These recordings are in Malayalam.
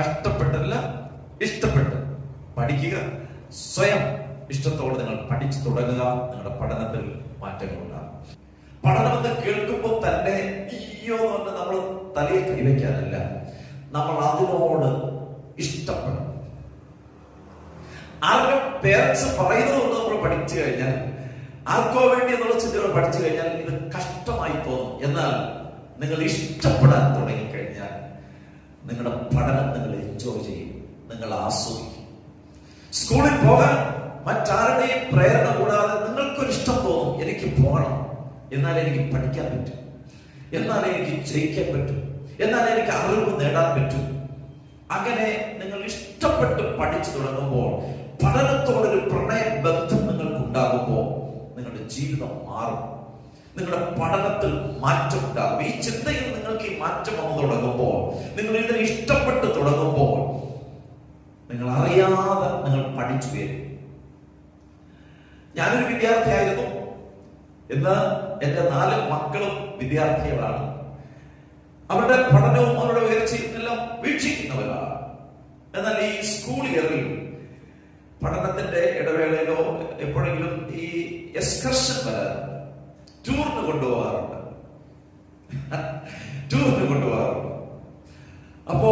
കഷ്ടപ്പെട്ടല്ല ഇഷ്ടപ്പെട്ട്. പഠിക്കുക സ്വയം. ഇഷ്ടത്തോടെ നിങ്ങൾ പഠിച്ചു തുടങ്ങുക. നിങ്ങളുടെ പഠനത്തിൽ മാറ്റങ്ങൾ ഉണ്ടാകും. എന്ന് കേൾക്കുമ്പോൾ തന്നെ അയ്യോ എന്ന് നമ്മൾ തലയിൽ കൈവയ്ക്കാനല്ല. നമ്മൾ അതിനോട് ഇഷ്ടപ്പെടണം. ആരുടെ പേരൻസ് പറയുന്നത് കൊണ്ട് നമ്മൾ പഠിച്ചു കഴിഞ്ഞാൽ ആർക്കോ വേണ്ടി എന്നുള്ള ചിന്തകൾ പഠിച്ചു കഴിഞ്ഞാൽ ഇത് കഷ്ടമായി തോന്നും എന്നാൽ നിങ്ങൾ ഇഷ്ടപ്പെടാൻ തുടങ്ങിക്കഴിഞ്ഞാൽ നിങ്ങളുടെ പഠനം നിങ്ങൾ എൻജോയ് ചെയ്യും. നിങ്ങൾ ആസ്വദിക്കും. സ്കൂളിൽ പോകാൻ മറ്റാരുടെയും പ്രേരണ കൂടാതെ നിങ്ങൾക്കൊരു ഇഷ്ടം തോന്നും. എനിക്ക് പോകണം. എന്നാൽ എനിക്ക് പഠിക്കാൻ പറ്റും. എന്നാൽ എനിക്ക് ജയിക്കാൻ പറ്റും. എന്നാൽ എനിക്ക് അറിവ് നേടാൻ പറ്റും. അങ്ങനെ നിങ്ങൾ ഇഷ്ടപ്പെട്ട് പഠിച്ചു തുടങ്ങുമ്പോൾ പഠനത്തോടൊരു പ്രണയ ബന്ധം നിങ്ങൾക്ക് ഉണ്ടാകുമ്പോൾ നിങ്ങളുടെ ജീവിതം മാറും. നിങ്ങളുടെ പഠനത്തിൽ മാറ്റം ഉണ്ടാകും. ഈ ചിന്തയിൽ നിങ്ങൾക്ക് ഈ മാറ്റം വന്നു തുടങ്ങുമ്പോൾ നിങ്ങൾ ഇതിനെ ഇഷ്ടപ്പെട്ട് തുടങ്ങുമ്പോൾ നിങ്ങൾ അറിയാതെ നിങ്ങൾ പഠിച്ചു വരും. ഞാനൊരു വിദ്യാർത്ഥിയായിരുന്നു ഇന്ന് എന്റെ നാല് മക്കളും വിദ്യാർത്ഥികളാണ്. അവരുടെ പഠനവും അവരുടെ ഉയർച്ചയും എല്ലാം വീക്ഷിക്കുന്നവരാണ്. എന്നാൽ ഈ സ്കൂൾ ഇയറിൽ പഠനത്തിന്റെ ഇടവേളയിലോ എപ്പോഴെങ്കിലും ഈ എക്സ്കർഷൻ വരാറുണ്ട്. ടൂറിന് കൊണ്ടുപോകാറുണ്ട്. ടൂറിന് കൊണ്ടുപോകാറുണ്ട്. അപ്പോ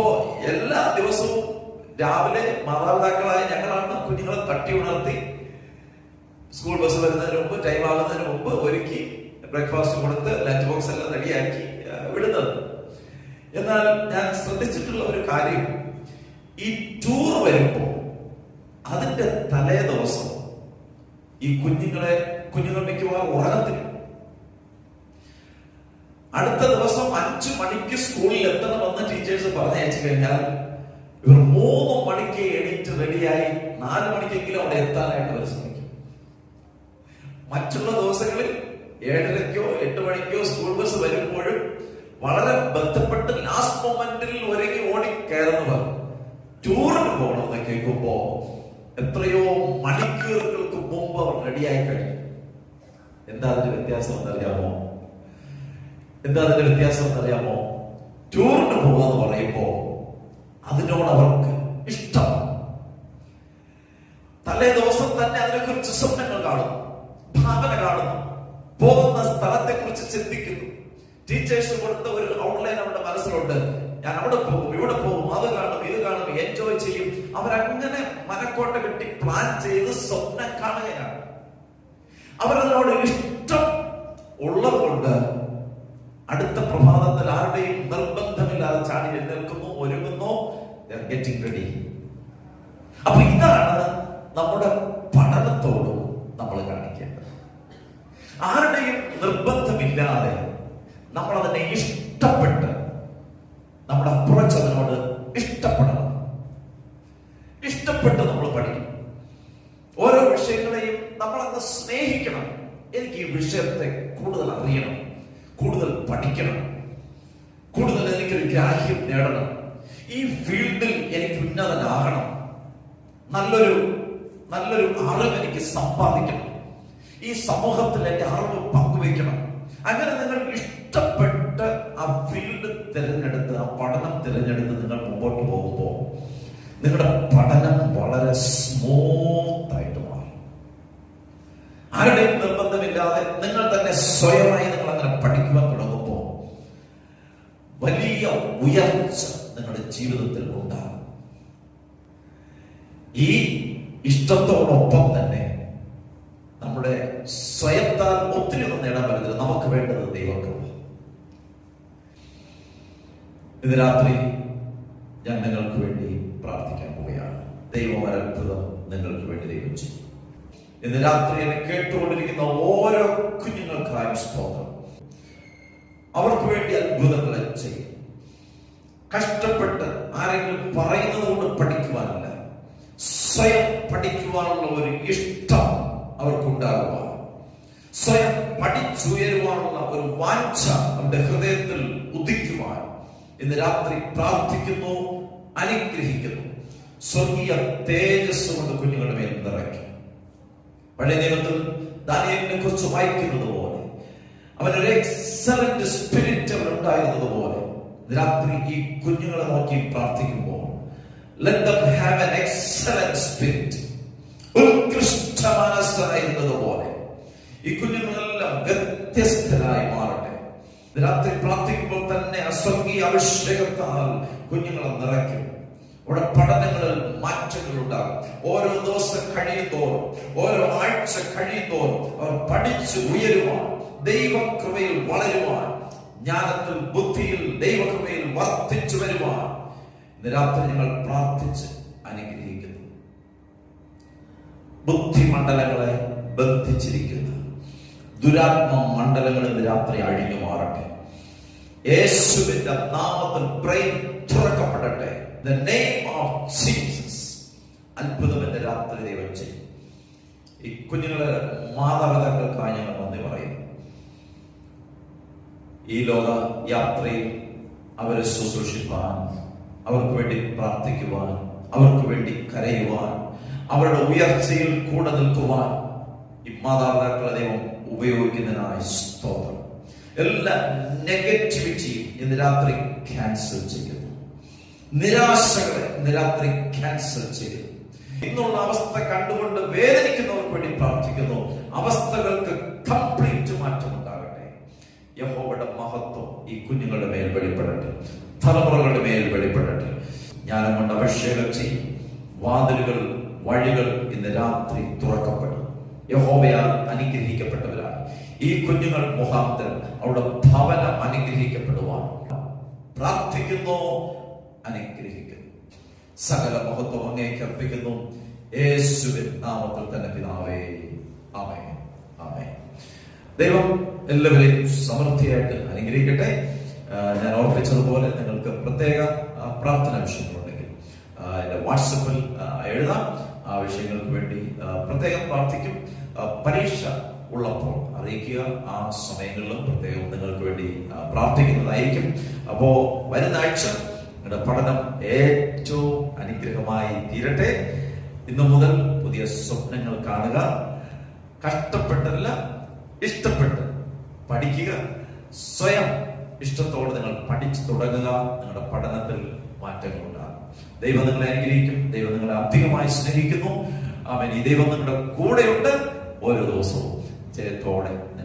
എല്ലാ ദിവസവും രാവിലെ മാതാപിതാക്കളായ ഞങ്ങളാണ് കുഞ്ഞുങ്ങളെ തട്ടി ഉണർത്തി സ്കൂൾ ബസ് വരുന്നതിന് മുമ്പ് ടൈം ആകുന്നതിന് മുമ്പ് ഒരുക്കി ബ്രേക്ക്ഫാസ്റ്റ് കൊടുത്ത് ലഞ്ച് ബോക്സ് എല്ലാം റെഡിയാക്കി വിടുന്നത്. എന്നാൽ ഞാൻ ശ്രദ്ധിച്ചിട്ടുള്ള ഒരു കാര്യം ഈ ടൂർ വരുമ്പോൾ അതിന്റെ തലേ ദിവസം ഈ കുഞ്ഞുങ്ങളെ കുഞ്ഞുങ്ങൾ മിക്കവാറും ഉറങ്ങത്തില്ല അടുത്ത ദിവസം അഞ്ചു മണിക്ക് സ്കൂളിൽ എത്തണമെന്ന് ടീച്ചേഴ്സ് പറഞ്ഞയച്ചു കഴിഞ്ഞാൽ ഇവർ മൂന്ന് മണിക്ക് എണീറ്റ് റെഡിയായി നാല് മണിക്കെങ്കിലും അവിടെ എത്താനായിട്ട് അവർ ശ്രമിക്കും. മറ്റുള്ള ദിവസങ്ങളിൽ ഏഴരയ്ക്കോ എട്ട് മണിക്കോ സ്കൂൾ ബസ് വരുമ്പോഴും വളരെ ബന്ധപ്പെട്ട് ലാസ്റ്റ് മൊമെന്റിൽ ഒരുങ്ങി ഓടി കയറുന്നവർ ടൂറിന് പോകണമെന്ന് കേൾക്കുമ്പോ എത്രയോ മണിക്കൂറുകൾക്ക് മുമ്പ് അവർ റെഡിയായി കഴിഞ്ഞു. എന്താ അതിന്റെ വ്യത്യാസം എന്നറിയാമോ എന്താ അതിന്റെ വ്യത്യാസം എന്നറിയാമോ? ടൂറിന് എന്ന് പറയുമ്പോ അതിനോട് അവർക്ക് ഇഷ്ടം. തലേ ദിവസം തന്നെ അതിനെക്കുറിച്ച് സ്വപ്നങ്ങൾ കാണുന്നു ഭാവന കാണുന്നു പോകുന്ന സ്ഥലത്തെ കുറിച്ച് ചിന്തിക്കുന്നു. ടീച്ചേഴ്സ് കൊടുത്ത ഒരു ഔട്ട്ലൈൻ അവരുടെ മനസ്സിലുണ്ട്. ഞാൻ അവിടെ പോകും ഇവിടെ പോകും അത് കാണും ഇത് കാണും എൻജോയ് ചെയ്യും. അവരങ്ങനെ മനക്കോട്ട കെട്ടി പ്ലാൻ ചെയ്ത് സ്വപ്നം കാണുകയാണ്. അവരതിനോട് ഇഷ്ടം ഉള്ളത് കൊണ്ട് അടുത്ത പ്രഭാതത്തിൽ ആരുടെയും നിർബന്ധമില്ലാതെ ചാടി എഴുന്നേൽക്കുന്നു ഒരുങ്ങുന്നു റെഡി അപ്പൊ ഇതാണ് നമ്മുടെ പഠനത്തോടും നമ്മൾ കാണിക്കേണ്ടത്. ആരുടെയും നിർബന്ധമില്ലാതെ നമ്മൾ അതിനെ ഇഷ്ടപ്പെട്ട് നമ്മുടെ അപ്പുറച്ചതിനോട് ഇഷ്ടപ്പെടണം. ഇഷ്ടപ്പെട്ട് നമ്മൾ പഠിക്കും ഓരോ വിഷയങ്ങളെയും നമ്മളങ്ങ് സ്നേഹിക്കണം. എനിക്ക് ഈ വിഷയത്തെ കൂടുതൽ അറിയണം. കൂടുതൽ പഠിക്കണം. കൂടുതൽ എനിക്കൊരു ഗ്രാഹ്യം നേടണം. ഈ ഫീൽഡിൽ എനിക്ക് ഉന്നതനാകണം. നല്ലൊരു നല്ലൊരു അറിവ് എനിക്ക് സമ്പാദിക്കണം. ഈ സമൂഹത്തിൽ എന്റെ അറിവ് പങ്കുവയ്ക്കണം. അങ്ങനെ നിങ്ങൾ ഇഷ്ടപ്പെട്ട് ആ ഫീൽഡ് തിരഞ്ഞെടുത്ത് ആ പഠനം തിരഞ്ഞെടുത്ത് നിങ്ങൾ മുമ്പോട്ട് പോകുമ്പോൾ നിങ്ങളുടെ പഠനം വളരെ സ്മൂത്ത് ആയിട്ട് മാറും. ആരുടെയും നിർബന്ധമില്ലാതെ നിങ്ങൾ തന്നെ സ്വയമായി ജീവിതത്തിൽ ഉണ്ടാകും. ഈ ഇഷ്ടത്തോടൊപ്പം തന്നെ നമ്മുടെ സ്വയത്താൽ ഒത്തിരി ഒന്നും നേടാൻ പറ്റത്തില്ല. നമുക്ക് വേണ്ടത് ദൈവകൃപ ഇന്ന് രാത്രി ഞാൻ നിങ്ങൾക്ക് വേണ്ടി പ്രാർത്ഥിക്കാൻ പോവുകയാണ്. ദൈവം നിങ്ങൾക്ക് വേണ്ടി ദൈവം ചെയ്യും. ഇന്ന് രാത്രി എന്നെ കേട്ടുകൊണ്ടിരിക്കുന്ന ഓരോ കുഞ്ഞുങ്ങൾക്കായും സ്തോത്രം. അവർക്ക് വേണ്ടി അത്ഭുതങ്ങളെ ചെയ്യും. കഷ്ടപ്പെട്ട് ആരെങ്കിലും പറയുന്നത് കൊണ്ട് പഠിക്കുവാനല്ല. സ്വയം പഠിക്കുവാനുള്ള ഒരു ഇഷ്ടം അവർക്കുണ്ടാകുക സ്വയം പഠിച്ചുയരുവാനുള്ള ഒരു വാഞ്ച അവരുടെ ഹൃദയത്തിൽ ഉദിക്കുവാൻ. ഇന്ന് രാത്രി പ്രാർത്ഥിക്കുന്നു അനുഗ്രഹിക്കുന്നു. സ്വർഗീയ തേജസ് കൊണ്ട് കുഞ്ഞുങ്ങളുടെ മേൽ നിറയ്ക്കും. പഴയ നിയമത്തിൽ ദാനിയലിനെ കുറിച്ച് വായിക്കുന്നത് പോലെ അവനൊരു എക്സലന്റ് സ്പിരിറ്റ് അവനുണ്ടായിരുന്നത് പോലെ രാത്രി ഈ കുഞ്ഞുങ്ങളെ നോക്കി പ്രാർത്ഥിക്കുമ്പോൾ Let them have an excellent spirit. ഉത്കൃഷ്ട മനസ്സായിരുന്നത് പോലെ ഈ കുഞ്ഞുങ്ങളെല്ലാം വ്യത്യസ്തരായി മാറട്ടെ. രാത്രി പ്രാർത്ഥിക്കുമ്പോൾ തന്നെ അസ്വർഗീയ അഭിഷേകത്താൽ കുഞ്ഞുങ്ങളെ നിറയ്ക്കും. അവിടെ പഠനങ്ങളിൽ മാറ്റങ്ങൾ ഉണ്ടാകും. ഓരോ ദിവസം കഴിയുന്തോറും ഓരോ ആഴ്ച കഴിയുന്തോറും അവർ പഠിച്ച് ഉയരുവാൻ ദൈവകൃപയിൽ വളരുവാൻ ജ്ഞാനത്തിൽ ബുദ്ധിയിൽ ദൈവകൃപയിൽ വർദ്ധിച്ചു വരുവാൻ ഇന്ന് രാത്രി ഞങ്ങൾ പ്രാർത്ഥിച്ച് അനുഗ്രഹിക്കുന്നു. ബുദ്ധിമണ്ഡലങ്ങളെ ബന്ധിച്ചിരിക്കുന്ന. ദുരാത്മ മണ്ഡലങ്ങൾ ഇന്ന് രാത്രി അഴിഞ്ഞു മാറട്ടെ. യേശുവിന്റെ നാമത്തിൽ ബ്രെയിൻ തുറക്കപ്പെടട്ടെ. The name of ജീസസ് അത്ഭുതം എന്റെ രാത്രി ദൈവം ചെയ്യും ഈ കുഞ്ഞുങ്ങളെ മാതാപിതാക്കൾക്കായി ഞങ്ങൾ നന്ദി പറയുന്നു. ഈ ലോക യാത്രയിൽ അവരെ ശുശ്രൂഷിപ്പാൻ അവർക്ക് വേണ്ടി പ്രാർത്ഥിക്കുവാൻ അവർക്ക് വേണ്ടി കരയുവാൻ അവരുടെ ഉയർച്ചയിൽ കൂടെ നിൽക്കുവാൻ മാതാപിതാക്കളെ ദൈവം ഉപയോഗിക്കുന്നതിനായി സ്തോത്രം. എല്ലാ നെഗറ്റിവിറ്റിയും ഇന്ന് രാത്രി ക്യാൻസൽ ചെയ്യുന്നു. നിരാശകളെ രാത്രി ക്യാൻസൽ ചെയ്യുന്നു. ഇന്നുള്ള അവസ്ഥ കണ്ടുകൊണ്ട് വേദനിക്കുന്നവർക്ക് വേണ്ടി പ്രാർത്ഥിക്കുന്നു. അവസ്ഥകൾക്ക് കംപ്ലീറ്റ് മാറ്റം യഹോവയുടെ മഹത്വം ഈ കുഞ്ഞുങ്ങളുടെ മേൽ വെളിപ്പെടട്ടെ. തലമുറകളുടെ മേൽ വെളിപ്പെടട്ടെ. ജ്ഞാനം കൊണ്ട് അഭിഷേകം ചെയ്യും. വാതിലുകൾ വഴികൾ ഇന്ന് രാത്രി തുറക്കപ്പെടും. യഹോവയാൽ അനുഗ്രഹിക്കപ്പെട്ടവരാണ് ഈ കുഞ്ഞുങ്ങൾ മുഖാന്തരം അവരുടെ ഭവനം അനുഗ്രഹിക്കപ്പെടുവാൻ പ്രാർത്ഥിക്കുന്നു അനുഗ്രഹിക്കുന്നു. സകല മഹത്വം അങ്ങേക്ക് അർപ്പിക്കുന്നു. യേശുവിൻ നാമത്തിൽ തന്നെ പിതാവേ. അമേ അമേ ദൈവം എല്ലാവരെയും സമൃദ്ധിയായിട്ട് അനുഗ്രഹിക്കട്ടെ. ഞാൻ ഓർപ്പിച്ചതുപോലെ നിങ്ങൾക്ക് പ്രത്യേക പ്രാർത്ഥന വിഷയങ്ങളുണ്ടെങ്കിൽ എന്റെ വാട്സപ്പിൽ എഴുതാം. ആ വിഷയങ്ങൾക്ക് വേണ്ടി പ്രത്യേകം പ്രാർത്ഥിക്കും. പരീക്ഷ ഉള്ളപ്പോൾ അറിയിക്കുക. ആ സമയങ്ങളിലും പ്രത്യേകം നിങ്ങൾക്ക് വേണ്ടി പ്രാർത്ഥിക്കുന്നതായിരിക്കും. അപ്പോ വരുന്ന ആഴ്ച നിങ്ങളുടെ പഠനം ഏറ്റവും അനുഗ്രഹമായി തീരട്ടെ. ഇന്നു മുതൽ പുതിയ സ്വപ്നങ്ങൾ കാണുക. കഷ്ടപ്പെട്ടല്ല ഇഷ്ടപ്പെട്ട് പഠിക്കുക. സ്വയം ഇഷ്ടത്തോടെ നിങ്ങൾ പഠിച്ചു തുടങ്ങുക. നിങ്ങളുടെ പഠനത്തിൽ മാറ്റങ്ങൾ ഉണ്ടാകും. ദൈവം നിങ്ങളെ അനുഗ്രഹിക്കും. ദൈവം നിങ്ങളെ അധികമായി സ്നേഹിക്കുന്നു. അവൻ ഈ ദൈവം നിങ്ങളുടെ കൂടെയുണ്ട്. ഓരോ ദിവസവും ജയത്തോടെ